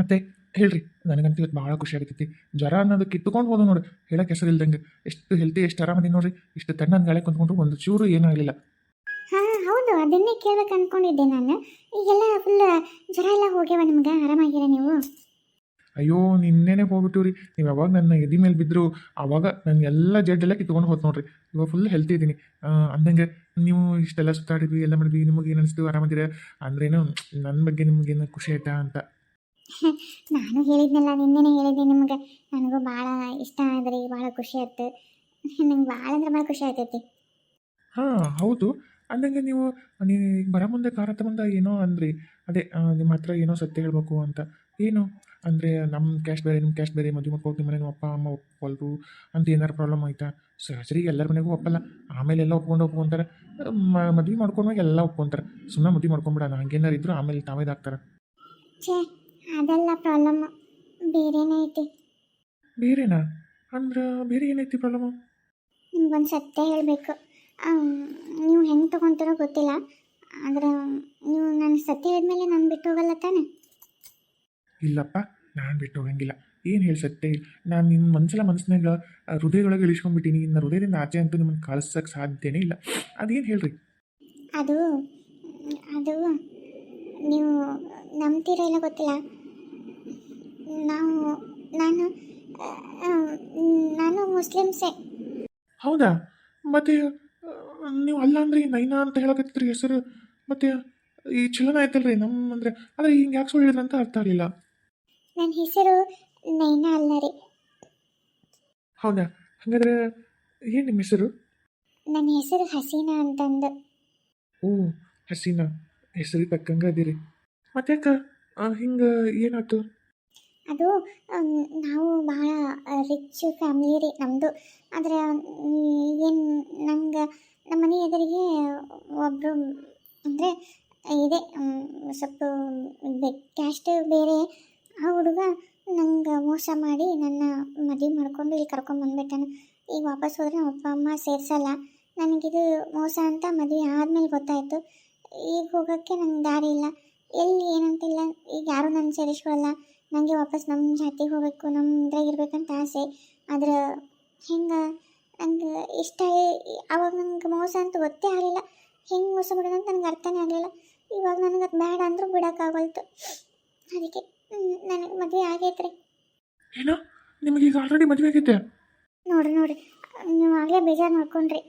ಮತ್ತೆ ಹೇಳ್ರಿ ನನಗಂತೂ ಇವತ್ತು ಭಾಳ ಖುಷಿ ಆಗತೈತಿ. ಜ್ವರ ಅನ್ನೋದು ಕಿತ್ಕೊಂಡು ಹೋದ ನೋಡಿ ಹೇಳಕ್ಕೆ ಹೆಸರು ಇಲ್ದಂಗೆ. ಎಷ್ಟು ಹೆಲ್ತಿ ಎಷ್ಟು ಆರಾಮದಿ ನೋಡ್ರಿ. ಇಷ್ಟು ತಣ್ಣನ ಗಾಳಿ ಕುಂತ್ಕೊಂಡ್ರು ಒಂದು ಚೂರು ಏನೂ ಆಗಲಿಲ್ಲ. ಹಾಂ ಹೌದು ಅದನ್ನೇ ಕೇಳ್ಬೇಕು ಅಂದ್ಕೊಂಡಿದ್ದೆ ನಾನು. ಈಗೆಲ್ಲ ಫುಲ್ ಜ್ವರ ಎಲ್ಲ ಹೋಗ್ಯಾವ ನಿಮ್ಗೆ? ಆರಾಮಾಗಿರ ನೀವು? ಅಯ್ಯೋ ನಿನ್ನೆನೆ ಹೋಗ್ಬಿಟ್ಟಿವ್ರಿ. ನೀವು ಯಾವಾಗ ನನ್ನ ಎದಿ ಮೇಲೆ ಬಿದ್ದರು ಆವಾಗ ನನ್ನ ಎಲ್ಲ ಜಡ್ಡೆಲ್ಲ ಕಿತ್ಕೊಂಡು ಹೋದ್ ನೋಡ್ರಿ. ಇವಾಗ ಫುಲ್ ಹೆಲ್ತಿ ಇದ್ದೀನಿ ಅಂದಂಗೆ ನೀವು ಇಷ್ಟೆಲ್ಲ ಸುತ್ತಾಡಿದ್ವಿ ಎಲ್ಲ ಮಾಡಿದ್ವಿ ನಿಮಗೆ ಏನು ಅನಿಸ್ತು ಆರಾಮದಿರ? ಅಂದ್ರೇನು ನನ್ನ ಬಗ್ಗೆ ನಿಮಗೇನು ಖುಷಿ ಆಯ್ತಾ ಅಂತ. ನಾನು ಹೇಳಿದ್ನಲ್ಲ ನಿನ್ನೆನೇ ಹೇಳಿದ್ದೆ ನಿಮ್ಗೆ. ನನಗೂ ಭಾಳ ಇಷ್ಟ ಆದ್ರಿ ಭಾಳ ಖುಷಿ ಆಯ್ತು. ನಂಗೆ ಭಾಳ ಅಂದ್ರೆ ಭಾಳ ಖುಷಿ ಆಗ್ತೈತಿ ಹಾಂ ಹೌದು. ಅಂದಂಗೆ ನೀವು ನೀವು ಬರ ಮುಂದೆ ಕಾರ ತಗೊಂಡ ಏನೋ ಅಂದ್ರಿ. ಅದೇ ನಿಮ್ಮ ಹತ್ರ ಏನೋ ಸತ್ಯ ಹೇಳ್ಬೇಕು ಅಂತ. ಏನು? ಅಂದರೆ ನಮ್ಮ ಕ್ಯಾಶ್ ಬೇರೆ ನಿಮ್ಮ ಕ್ಯಾಶ್ ಬೇರೆ ಮದುವೆ ಮಕ್ಕಳು ನಿಮ್ಮ ಮನೆ ನಿಮ್ಮ ಅಪ್ಪ ಅಮ್ಮ ಒಪ್ಪಲ್ರು ಅಂತ ಏನಾರು ಪ್ರಾಬ್ಲಮ್ ಆಯ್ತಾ? ಸರ್ಜರಿ ಎಲ್ಲರ ಮನೆಗೂ ಒಪ್ಪಲ್ಲ. ಆಮೇಲೆ ಎಲ್ಲ ಒಪ್ಕೊಂಡು ಒಪ್ಕೊಂತಾರೆ ಮದುವೆ ಮಾಡ್ಕೊಂಡಾಗ ಎಲ್ಲ ಒಪ್ಕೊಂತಾರೆ. ಸುಮ್ಮನೆ ಮದುವೆ ಮಾಡ್ಕೊಂಬಿಡೋಣ ಹಂಗೇನಾರು ಇದ್ರು ಆಮೇಲೆ ತಾವೇ ಇದಾಗ್ತಾರೆ. ಛೇ ಅದೆಲ್ಲ ಪ್ರಾಬ್ಲಮ್ ಬೇರೆನೇ ಐತಿ. ಬೇರೆನಾ? ಅಂದ್ರೆ ಬೇರೆ ಏನೈತಿ ಪ್ರಾಬ್ಲಮು ನಿಮ್ಗೊಂದು ಸತ್ಯ ಹೇಳಬೇಕು. ನೀವು ಹೆಂಗೆ ತೊಗೊತೀರೋ ಗೊತ್ತಿಲ್ಲ. ಆದ್ರೆ ನೀವು ನನ್ನ ಸತ್ಯ ಹೇಳಿದ್ಮೇಲೆ ನಾನು ಬಿಟ್ಟು ಹೋಗಲ್ಲ ತಾನೆ? ಇಲ್ಲಪ್ಪ ನಾನು ಬಿಟ್ಟು ಹೋಗಂಗಿಲ್ಲ. ಏನು ಹೇಳಿ ಸತ್ಯ ನಾನು ನಿಮ್ಮ ಮನಸ್ಸೆಲ್ಲ ಮನಸ್ಸಿನಾಗ ಹೃದಯದೊಳಗೆ ಇಳಿಸ್ಕೊಂಡ್ಬಿಟ್ಟಿನಿ. ಇನ್ನು ಹೃದಯದಿಂದ ಆಚೆ ಅಂತೂ ನಿಮ್ಮನ್ನು ಕಳಿಸೋಕೆ ಸಾಧ್ಯನೇ ಇಲ್ಲ. ಅದೇನು ಹೇಳ್ರಿ? ಅದು ಅದು ನೀವು ನಂಬ್ತೀರೋ ಇಲ್ಲ ಗೊತ್ತಿಲ್ಲ. ನಾವು ನಾನು ನಾನು ಮುಸ್ಲಿಮ್ಸೇ. ಹೌದಾ? ಮತ್ತೆ ನೀವು ಅಲ್ಲ ಅಂದ್ರೆ ನೈನಾ ಅಂತ ಹೇಳಕತ್ತಿದ್ರಿ ಹೆಸರು. ಮತ್ತೆ ಈ ಚಲನ ಐತಲ್ರಿ ನಮ್ಮ ಅಂದ್ರೆ ಆದ್ರೆ ಹಿಂಗೆ ಯಾಕೆ ಸುಳ್ಳು ಹೇಳಿದ್ರಂತ ಅರ್ಥ ಆಗಲಿಲ್ಲ. ನನ್ನ ಹೆಸರು ನೈನಾ ಅಲ್ಲ ರೀ. ಹೌದಾ? ಹಾಗಾದ್ರೆ ಏನು ನಿಮ್ಮ ಹೆಸರು? ನನ್ನ ಹೆಸರು ಹಸೀನಾ ಅಂತಂದು. ಓ ಹಸೀನಾ. ಹೆಸರಿಗೆ ತಕ್ಕಂಗೆ ಅದಿರಿ. ಮತ್ತೆ ಯಾಕೆ ಹಿಂಗೆ ಏನಾಯ್ತು? ಅದು ನಾವು ಭಾಳ ರಿಚ್ ಫ್ಯಾಮಿಲಿ ರೀ ನಮ್ಮದು ಆದರೆ ಏನು ನಂಗೆ ನಮ್ಮ ಮನೆ ಎದುರಿಗೆ ಒಬ್ಬರು ಅಂದರೆ, ಇದೆ ಸ್ವಲ್ಪ ಕ್ಯಾಸ್ಟ್ ಬೇರೆ. ಆ ಹುಡುಗ ನಂಗೆ ಮೋಸ ಮಾಡಿ ನನ್ನ ಮದುವೆ ಮಾಡ್ಕೊಂಡು ಇಲ್ಲಿ ಕರ್ಕೊಂಬಂದ್ಬಿಟ್ಟಾನ ಈಗ ವಾಪಸ್ ಹೋದ್ರೆ ನಮ್ಮ ಅಪ್ಪ, ಅಮ್ಮ ಸೇರಿಸಲ್ಲ. ನನಗಿದು ಮೋಸ ಅಂತ ಮದುವೆ ಆದಮೇಲೆ ಗೊತ್ತಾಯಿತು. ಈಗ ಹೋಗೋಕ್ಕೆ ನಂಗೆ ದಾರಿ ಇಲ್ಲ. ಎಲ್ಲಿ ಏನಂತಿಲ್ಲ. ಈಗ ಯಾರೂ ನನ್ನ ಸೇರಿಸ್ಕೊಳ್ಳಲ್ಲ ನನಗೆ ವಾಪಸ್ ನಮ್ಮ ಜಾತಿಗೆ ಹೋಗಬೇಕು ನಮ್ಮ ಇದ್ರಾಗ ಇರಬೇಕಂತ ಆಸೆ. ಆದ್ರೆ ಹೆಂಗೆ ನಂಗೆ ಇಷ್ಟ ಅವಾಗ ನಂಗೆ ಮೋಸ ಅಂತ ಗೊತ್ತೇ ಆಗಲಿಲ್ಲ. ಹೆಂಗೆ ಮೋಸ ಮಾಡೋದು ಅಂತ ನನಗೆ ಅರ್ಥನೇ ಆಗಲಿಲ್ಲ. ಇವಾಗ ನನಗೆ ಅದು ಬೇಡ ಅಂದರೂ ಬಿಡೋಕ್ಕಾಗೋಯ್ತು ಅದಕ್ಕೆ ನನಗೆ ಮದುವೆ ಆಗೈತ್ರಿ ಏನೋ ನಿಮಗೆ ಈಗ ಆಲ್ರೆಡಿ ಮದುವೆ ಆಗಿದ್ದೆ ನೋಡ್ರಿ ನೋಡ್ರಿ. ನೀವು ಆಗಲೇ ಬೇಜಾರು ಮಾಡ್ಕೊಂಡ್ರಿ.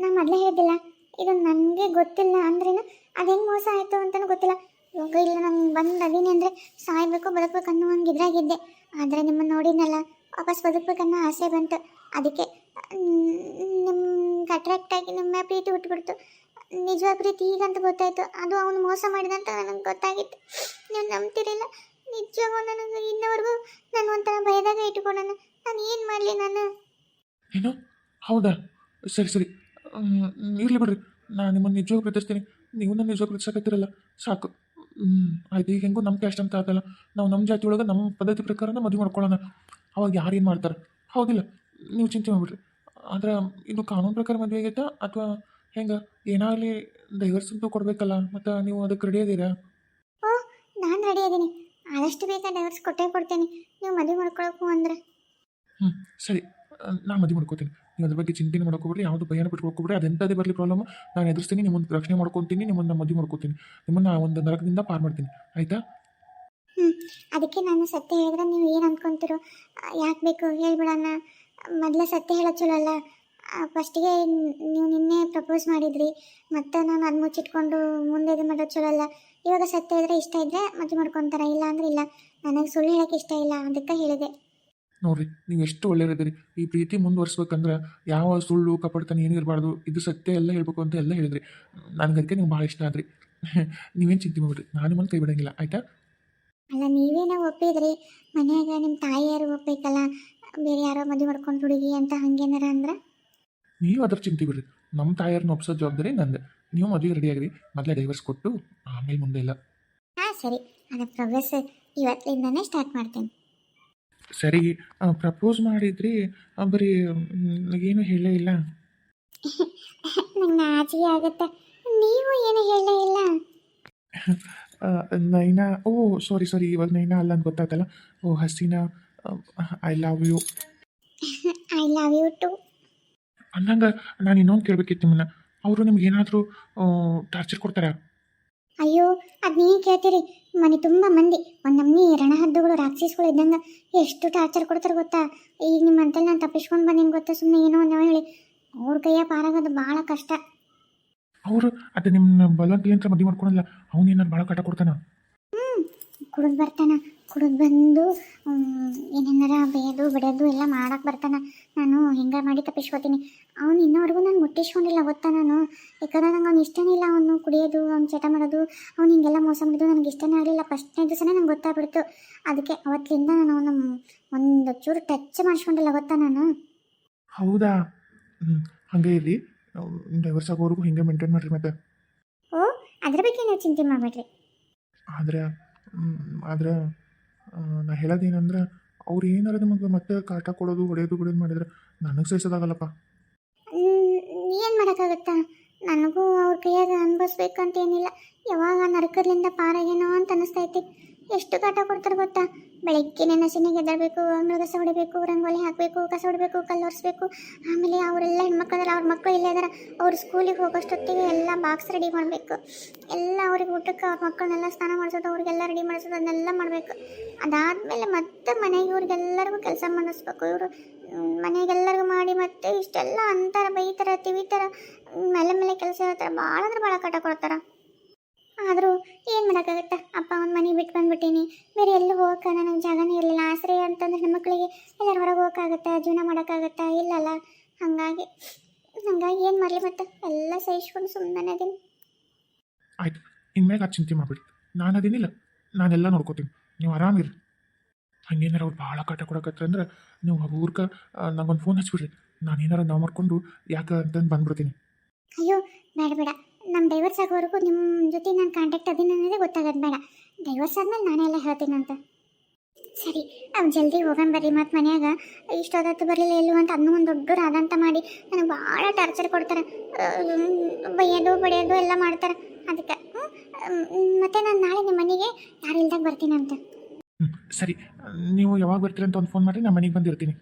ನಾನು ಮೊದಲೇ ಹೇಳಿದ್ದಿಲ್ಲ ಇದು ನನಗೆ ಗೊತ್ತಿಲ್ಲ ಅಂದ್ರೇನು ಅದು ಹೆಂಗೆ ಮೋಸ ಆಯಿತು ಅಂತಲೂ ಗೊತ್ತಿಲ್ಲ. ಇವಾಗ ಇಲ್ಲ ನಾನು ಬಂದು ಅದೀನಿ ಅಂದರೆ ಸಾಯ್ಬೇಕು, ಬದುಕಬೇಕು ಅನ್ನೋ ಹಂಗೆ ಇದ್ರಾಗಿದ್ದೆ ಆದರೆ ನಿಮ್ಮನ್ನು ನೋಡಿದ್ನಲ್ಲ, ವಾಪಸ್ ಬದುಕಬೇಕನ್ನೋ ಆಸೆ ಬಂತು. ಅದಕ್ಕೆ ನಿಮ್ಗೆ ಅಟ್ರಾಕ್ಟ್ ಆಗಿ ನಿಮ್ಮ ಪ್ರೀತಿ ಹುಟ್ಟುಬಿಡ್ತು ನಿಜವಾದ ಪ್ರೀತಿ ಹೀಗಂತ ಗೊತ್ತಾಯಿತು. ಅದು ಅವನು ಮೋಸ ಮಾಡಿದಂತ ನನಗೆ ಗೊತ್ತಾಗಿತ್ತು. ನೀವು ನಂಬ್ತಿರಲಿಲ್ಲ. ನಿಜವಾಗೂ ನನಗೆ ಇನ್ನವರೆಗೂ ನಾನು ಒಂಥರ ಭಯದಾಗ ಇಟ್ಕೊಂಡಾನ. ನಾನು ಏನು ಮಾಡಲಿ ನಾನು? ಏನು ಹೌದಾ? ಸರಿ ಸರಿ. ಇರಲಿ ಬಿಡ್ರಿ. ನಾನು ನಿಮ್ಮನ್ನು ನಿಜವಾಗ ಪ್ರೀತಿಸ್ತೀನಿ. ನೀವು ನನ್ನ ನಿಜವಾಗ ಪ್ರೀತಿಸಕತ್ತಿರಲ್ಲ ಸಾಕು. ಹ್ಞೂ ಆಯ್ತು ಈಗ ಹೆಂಗೂ ನಮ್ಮ ಕ್ಯಾಸ್ಟ್ ಅಂತ ಆಗಲ್ಲ ನಾವು ನಮ್ಮ ಜಾತಿ ಒಳಗೆ ನಮ್ಮ ಪದ್ಧತಿ ಪ್ರಕಾರನ ಮದುವೆ ಮಾಡ್ಕೊಳ್ಳೋಣ. ಅವಾಗ ಯಾರು ಏನು ಮಾಡ್ತಾರೆ? ಹೌದಿಲ್ಲ. ನೀವು ಚಿಂತೆ ಮಾಡಿಬಿಡ್ರಿ. ಆದ್ರೆ ಇದು ಕಾನೂನು ಪ್ರಕಾರ ಮದುವೆ ಆಗೈತಾ? ಅಥವಾ ಹೆಂಗೆ? ಏನಾಗಲಿ ಡೈವರ್ಸ್ ಅಂತ ಕೊಡಬೇಕಲ್ಲ ಮತ್ತು ನೀವು ಅದಕ್ಕೆ ರೆಡಿ ಅದೀರಾ ಓ ನಾನು ರೆಡಿ ಅದೀನಿ ಆದಷ್ಟು ಬೇಗ ಡೈವರ್ಸ್ ಕೊಟ್ಟೇ ಕೊಡ್ತೇನೆ. ನೀವು ಮದುವೆ ಮಾಡ್ಕೊಳಕು ಅಂದ್ರೆ. ಹ್ಞೂ ಸರಿ. ನಾನು ಮದುವೆ ಮಾಡ್ಕೋತೀನಿ. ನೀವು ಅದ್ರ ಬಗ್ಗೆ ಚಿಂತೆ ಮಾಡ್ಕೋಬೇಡಿ ಯಾವುದು ಭಯನ ಬಿಟ್ಕೊಳ್ಕೊಬೇಡಿ ಅದೆಂಥದೇ ಬರಲಿ ಪ್ರಾಬ್ಲಮ್ ನಾನು ಎದುರಿಸ್ತೀನಿ, ನಿಮ್ಮನ್ನು ರಕ್ಷಣೆ ಮಾಡ್ಕೊತೀನಿ, ನಿಮ್ಮನ್ನು ಮದುವೆ ಮಾಡ್ಕೋತೀನಿ. ನಿಮ್ಮನ್ನು ಒಂದು ನರಕದಿಂದ ಪಾರು ಮಾಡ್ತೀನಿ. ಆಯಿತಾ? ಅದಕ್ಕೆ ನಾನು ಸತ್ಯ ಹೇಳಿದ್ರೆ ನೀವು ಏನು ಅಂದ್ಕೊಂತೀರೋ ಯಾಕೆ ಬೇಕು ಹೇಳ್ಬಿಡೋಣ. ಮೊದಲೇ ಸತ್ಯ ಹೇಳೋ ಚಲೋ ಅಲ್ಲ. ಫಸ್ಟಿಗೆ ನೀವು ನಿನ್ನೆ ಪ್ರಪೋಸ್ ಮಾಡಿದ್ರಿ, ಮತ್ತೆ ನಾನು ಅದು ಮುಚ್ಚಿಟ್ಕೊಂಡು ಮುಂದೆ ಇದು ಮಾಡೋ ಚಲೋ ಅಲ್ಲ. ಇವಾಗ ಸತ್ಯ ಇದ್ರೆ ಇಷ್ಟ ಇದ್ದರೆ ಮದುವೆ ಮಾಡ್ಕೊತಾರೆ ಇಲ್ಲ ಅಂದ್ರೆ ಇಲ್ಲ. ನನಗೆ ಸುಳ್ಳು ಹೇಳೋಕ್ಕೆ ಇಷ್ಟ ಇಲ್ಲ, ಅದಕ್ಕೆ ಹೇಳಿದೆ. ನೋಡ್ರಿ ನೀವು ಎಷ್ಟು ಒಳ್ಳೆಯದಿರಿ ಈ ಪ್ರೀತಿ ಮುಂದುವರ್ಸ್ಬೇಕಂದ್ರೆ ಯಾವ ಸುಳ್ಳು ಕಪಡ್ತಾನೆ ಏನೂ ಇರಬಾರ್ದು. ಇದು ಸತ್ಯ ಎಲ್ಲ ಹೇಳ್ಬೇಕು ಅಂತ ಎಲ್ಲ ಹೇಳಿದ್ರಿ. ನನಗೆ ಅದಕ್ಕೆ ನೀವು ಭಾಳ ಇಷ್ಟ ಆದ್ರಿ. ನೀವೇನು ಚಿಂತೆ ಮಾಡ್ರಿ ನಾನು ನಿಮ್ಮನ್ನು ಕೈ ಬಿಡಂಗಿಲ್ಲ. ಆಯಿತಾ? ಅಲ್ಲ ನೀವೇನೋ ಒಪ್ಪಿದ್ರಿ? ಮನೆಯಾಗ ನಿಮ್ಮ ತಾಯಿಯಾರು ಒಪ್ಪಬೇಕಲ್ಲ ಬೇರೆ ಯಾರೋ ಮದುವೆ ಮಾಡ್ಕೊಂಡು ಹುಡುಗಿ ಅಂತ ಹಂಗೇನಾರ ಅಂದ್ರೆ? ನೀವು ಅದ್ರ ಚಿಂತೆ ಬಿಡ್ರಿ. ನಮ್ಮ ತಾಯಿಯವ್ರನ್ನ ಒಪ್ಸೋ ಜವಾಬ್ದಾರಿ ನಂದು. ನೀವು ಮದುವೆ ರೆಡಿ ಆಗಿರಿ. ಮೊದಲೇ ಡೈವರ್ಸ್ ಕೊಟ್ಟು ಆಮೇಲೆ ಮುಂದೆ ಇಲ್ಲ. ಹಾಂ ಸರಿ. ಅದರ ಪ್ರೋಗ್ರೆಸ್ ಇವತ್ತಿಂದನೇ ಸ್ಟಾರ್ಟ್ ಮಾಡ್ತೇನೆ. ಸರಿ ಪ್ರಪೋಸ್ ಮಾಡಿದ್ರಿ ಅಬ್ರಿ ಬರೀ ಏನು ಹೇಳೇ ಇಲ್ಲ. ನಂಗೆ ನಾಚಿಕೆ ಆಗುತ್ತೆ. ನೀವು ಏನು ಹೇಳೇ ಇಲ್ಲ. ನೈನಾ ಓ ಸಾರಿ ಸಾರಿ ಇವಾಗ ನೈನಾ ಅಲ್ಲ ಅಂತ ಗೊತ್ತಾಗಲ್ಲ ಓ Haseena I love you I love you to ಅಂದಂಗೆ ನಾನು ಇನ್ನೊಂದು ಕೇಳಬೇಕಿತ್ತು ನಿಮ್ಮನ್ನ. ಅವರು ನಿಮ್ಗೆ ಏನಾದರೂ ಟಾರ್ಚರ್ ಕೊಡ್ತಾರಾ? ಅಯ್ಯೋ ಅದು ನೀ ಕೇಳ್ತೀರಿ. ಮನೆ ತುಂಬ ಮಂದಿ. ಒಂದು ನಮ್ನಿ ರಣಹದ್ದುಗಳು ರಾಕ್ಷಸಗಳು ಇದ್ದಂಗೆ ಎಷ್ಟು ಟಾರ್ಚರ್ ಕೊಡ್ತಾರೆ ಗೊತ್ತಾ? ಈಗ ನಿಮ್ಮ ಅಂತಲ್ಲಿ ನಾನು ತಪ್ಪಿಸ್ಕೊಂಡು ಬಂದೀನಿ ಗೊತ್ತಾ? ಸುಮ್ಮನೆ ಏನೋ ಒಂದು ಹೇಳಿ. ಅವ್ರ ಕೈಯ ಪಾರಾಗೋದು ಭಾಳ ಕಷ್ಟ. ಅವರು ಅದು ನಿಮ್ಮ ಬಲವಂತ ಮದುವೆ ಮಾಡ್ಕೊಳಲ್ಲ ಅವ್ನು ಏನಾರು ಭಾಳ ಕಟ್ಟ ಕೊಡ್ತಾನ? ಕುಡಿದು ಬರ್ತಾನ. ಕುಡಿದು ಬಂದು ಏನೇನಾರ ಬೇಯೋದು ಬಿಡೋದು ಎಲ್ಲ ಮಾಡಕ್ಕೆ ಬರ್ತಾನೆ. ನಾನು ಹೆಂಗ ಮಾಡಿ ತಪ್ಪಿಸ್ಕೋತೀನಿ. ಅವ್ನು ಇನ್ನೋವರೆಗೂ ನಾನು ಮುಟ್ಟಿಸ್ಕೊಂಡಿಲ್ಲ ಗೊತ್ತಾ ನಾನು? ಯಾಕಂದ್ರೆ ನಂಗೆ ಅವ್ನು ಇಷ್ಟನೇ ಇಲ್ಲ ಅವನು ಕುಡಿಯೋದು ಅವ್ನು ಚಟ ಮಾಡೋದು. ಅವ್ನು ಹಿಂಗೆಲ್ಲ ಮೋಸ ಮಾಡಿದ್ದು ನನಗೆ ಇಷ್ಟನೇ ಆಗಲಿಲ್ಲ. ಫಸ್ಟ್ನೇ ದಿವಸನೇ ನಂಗೆ ಗೊತ್ತಾಗ್ಬಿಡ್ತು. ಅದಕ್ಕೆ ಅವತ್ತಿಂದ ನಾನು ಅವನು ಒಂದು ಚೂರು ಟಚ್ ಮಾಡಿಸ್ಕೊಂಡಿಲ್ಲ ಗೊತ್ತಾ ನಾನು? ಹೌದಾ? ಹ್ಞೂ ಹಾಗೆ ಇರಲಿ. ಡೈವರ್ಸ್ ಆಗೋವರೆಗೂ ಹಿಂಗೆ ಮೇಂಟೈನ್ ಮಾಡಿರಿ ಮತ್ತೆ. ಓ ಅದ್ರ ಬಗ್ಗೆ ನೀವು ಚಿಂತೆ ಮಾಡಬೇಡ್ರಿ. ಆದರೆ ಆದ್ರೆ ನಾ ಹೇಳೋದೇನಂದ್ರೆ ಅವ್ರು ಏನಾರ ನಿಮಗೆ ಮತ್ತೆ ಕಾಟ ಕೊಡೋದು, ಹೊಡೆಯೋದು ಬಿಡೋದು ಮಾಡಿದ್ರೆ ನನಗೆ ಸಹಿಸೋದಾಗಲ್ಲಪ್ಪ. ಏನು ಮಾಡೋಕ್ಕಾಗುತ್ತಾ? ನನಗೂ ಅವ್ರ ಕೈಯಾಗ ಅನ್ಭವಿಸ್ಬೇಕಂತೇನಿಲ್ಲ. ಯಾವಾಗ ನರಕದಿಂದ ಪಾರಾಗೇನೋ ಅಂತ ಅನಿಸ್ತೈತಿ ಎಷ್ಟು ಕಾಟ ಕೊಡ್ತಾರೆ ಗೊತ್ತಾ? ಬೆಳಗ್ಗೆ ನಸಿನಿಗೆ ಎದ್ದಬೇಕು ಅಂಗಳ ಕಸ ಹೊಡಿಬೇಕು, ರಂಗೋಲಿ ಹಾಕಬೇಕು, ಕಸ ಹೊಡಬೇಕು, ಕಲ್ಲು ಒರೆಸ್ಬೇಕು. ಆಮೇಲೆ ಅವರೆಲ್ಲ ಹೆಣ್ಮಕ್ಳದಾರ, ಅವ್ರ ಮಕ್ಕಳು ಇಲ್ಲೇ ಇದಾರೆ. ಅವ್ರ ಸ್ಕೂಲಿಗೆ ಹೋಗೋಷ್ಟೊತ್ತಿಗೆ ಎಲ್ಲ ಬಾಕ್ಸ್ ರೆಡಿ ಮಾಡಬೇಕು. ಎಲ್ಲ ಅವ್ರಿಗೆ ಊಟಕ್ಕೆ ಅವ್ರ ಮಕ್ಕಳನ್ನೆಲ್ಲ ಸ್ನಾನ ಮಾಡಿಸೋದು, ಅವ್ರಿಗೆಲ್ಲ ರೆಡಿ ಮಾಡಿಸೋದು, ಅದನ್ನೆಲ್ಲ ಮಾಡಬೇಕು. ಅದಾದಮೇಲೆ ಮತ್ತೆ ಮನೆಗೆ ಇವ್ರಿಗೆಲ್ಲರಿಗೂ ಕೆಲಸ ಮಾಡಿಸ್ಬೇಕು. ಇವರು ಮನೆಗೆಲ್ಲರಿಗೂ ಮಾಡಿ ಮತ್ತೆ ಇಷ್ಟೆಲ್ಲ ಅಂತಾರೆ, ಬೈತಾರೆ, ತಿವಿತಾರೆ. ಮೇಲೆ ಮೇಲೆ ಕೆಲಸ ಇರ್ತಾರೆ ಭಾಳ ಅಂದ್ರೆ ಭಾಳ ಕಟ ಕೊಡ್ತಾರ. ಆದರೂ ಏನು ಮಾಡೋಕ್ಕಾಗತ್ತೆ? ಅಪ್ಪ ಅವ್ನ ಮನೆ ಬಿಟ್ಟು ಬಂದ್ಬಿಟ್ಟೀನಿ. ಬೇರೆ ಎಲ್ಲೂ ಹೋಗಕ್ಕೆ ನನಗೆ ಜಾಗನೇ ಇರಲಿಲ್ಲ. ಆಸರೆ ಅಂತಂದ್ರೆ ನಮ್ಮ ಮಕ್ಕಳಿಗೆ ಎಲ್ಲರೂ ಹೊರಗೆ ಹೋಗೋಕ್ಕಾಗತ್ತಾ? ಜೀವನ ಮಾಡೋಕ್ಕಾಗತ್ತಾ? ಇಲ್ಲಲ್ಲ. ಹಾಗಾಗಿ ಹಂಗಾಗಿ ಏನು ಮಾಡಲಿ ಮತ್ತೆ? ಎಲ್ಲ ಸಹಿಸ್ಕೊಂಡು ಸುಮ್ಮನೆ ಅದೀನಿ ಆಯ್ತು. ಇನ್ಮೇಲೆ ಅದು ಚಿಂತೆ ಮಾಡ್ಬಿಡಿ. ನಾನು ಅದೇನಿಲ್ಲ. ನಾನೆಲ್ಲ ನೋಡ್ಕೋತೀನಿ. ನೀವು ಆರಾಮಿರಿ ಹಂಗೇನಾರ ಅವ್ರು ಭಾಳ ಕಾಟ ಕೊಡಕತ್ತಂದ್ರೆ ನೀವು ಊರ್ಕ ನಂಗೊಂದು ಫೋನ್ ಹಚ್ಬಿಡ್ರಿ. ನಾನು ಏನಾರ ನಾವು ಮಾಡ್ಕೊಂಡು ಯಾಕೆ ಅಂತಂದು ಬಂದ್ಬಿಡ್ತೀನಿ. ಅಯ್ಯೋ ಬೇಡ ಬೇಡ ನಮ್ಮ ಡೈವರ್ಸ್ ಆಗೋವರೆಗೂ ನಿಮ್ಮ ಜೊತೆ ನಾನು ಕಾಂಟ್ಯಾಕ್ಟ್ ಅದೀನಿ ಅನ್ನೋದೇ ಗೊತ್ತಾಗೋದು ಬೇಡ. ಡೈವರ್ಸ್ ಆದ್ಮೇಲೆ ನಾನೇ ಎಲ್ಲ ಹೇಳ್ತೀನಿ ಅಂತ. ಸರಿ ಅವ್ನು ಜಲ್ದಿ ಹೋಗೋಣ ಬರ್ರಿ ಮತ್ತು ಮನ್ಯಾಗ. ಇಷ್ಟೊತ್ತು ಬರಲಿಲ್ಲ ಎಲ್ಲೂ ಅಂತ ಅದನ್ನೂ ಒಂದು ದೊಡ್ಡ ರಾದಂತ ಮಾಡಿ ನನಗೆ ಭಾಳ ಟಾರ್ಚರ್ ಕೊಡ್ತಾರೆ. ಬೈಯೋದು ಬಡಿಯೋದು ಎಲ್ಲ ಮಾಡ್ತಾರೆ. ಅದಕ್ಕೆ ಮತ್ತೆ ನಾನು ನಾಳೆ ನಿಮ್ಮ ಮನೆಗೆ ಯಾರು ಇಲ್ದಾಗ ಬರ್ತೀನಿ ಅಂತ ಸರಿ. ನೀವು ಯಾವಾಗ ಬರ್ತೀರಿ ಅಂತ ಒಂದು ಫೋನ್ ಮಾಡಿ ನಾನು ಮನೆಗೆ ಬಂದಿರ್ತೀನಿ.